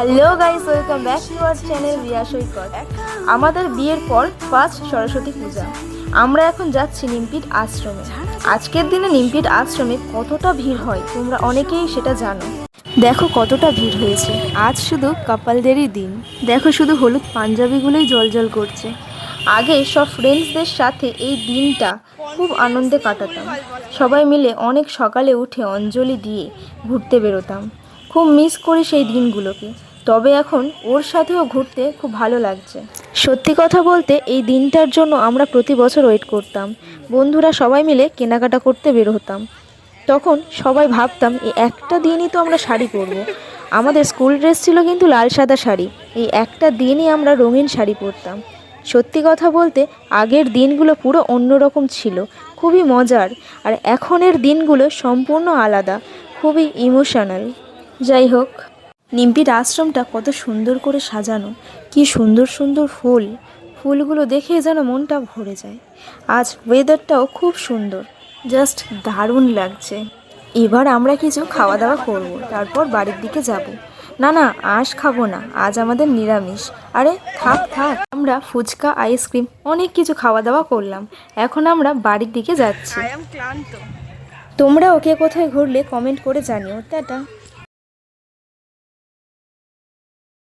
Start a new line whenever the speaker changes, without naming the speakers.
Hello guys welcome back to our channel Riya Saikat আমাদের বিয়ের পর ফার্স্ট সরস্বতী পূজা। আমরা এখন যাচ্ছি নিমপিট আশ্রমে। আজকের দিনে নিমপিট আশ্রমে কতটা ভিড় হয় তোমরা অনেকেই সেটা জানো। দেখো কতটা ভিড় হয়েছে। আজ শুধু কাপালদেরই দিন। দেখো শুধু হলুদ পাঞ্জাবিগুলোই জলজল করছে। আগে সব ফ্রেন্ডসদের সাথে এই দিনটা খুব আনন্দে কাটাতাম। সবাই মিলে অনেক সকালে উঠে অঞ্জলি দিয়ে ঘুরতে বেরোতাম। খুব মিস করি সেই দিনগুলোকে। তবে এখন ওর সাথেও ঘুরতে খুব ভালো লাগছে। সত্যি কথা বলতে এই দিনটার জন্য আমরা প্রতি বছর ওয়েট করতাম। বন্ধুরা সবাই মিলে কেনাকাটা করতে বের হতাম। তখন সবাই ভাবতাম, এই একটা দিনই তো আমরা শাড়ি পরবো। আমাদের স্কুল ড্রেস ছিল কিন্তু লাল সাদা শাড়ি। এই একটা দিনই আমরা রঙিন শাড়ি পরতাম। সত্যি কথা বলতে আগের দিনগুলো পুরো অন্যরকম ছিল। খুবই মজার। আর এখনের দিনগুলো সম্পূর্ণ আলাদা। খুবই ইমোশনাল। যাই হোক। নিমপির আশ্রমটা কত সুন্দর করে সাজানো। কি সুন্দর সুন্দর ফুল। ফুলগুলো দেখে যেন মনটা ভরে যায়। আজ ওয়েদারটাও খুব সুন্দর। জাস্ট দারুণ লাগছে। এবার আমরা কিছু খাওয়া দাওয়া করব তারপর বাড়ির দিকে যাব। না না আঁশ খাব না আজ আমাদের নিরামিষ। আরে থাক থাক। আমরা ফুচকা আইসক্রিম অনেক কিছু খাওয়া দাওয়া করলাম। এখন আমরা বাড়ির দিকে যাচ্ছি।
ক্লান্ত।
তোমরা ওকে কোথায় ঘুরলে কমেন্ট করে জানিও। টাটা।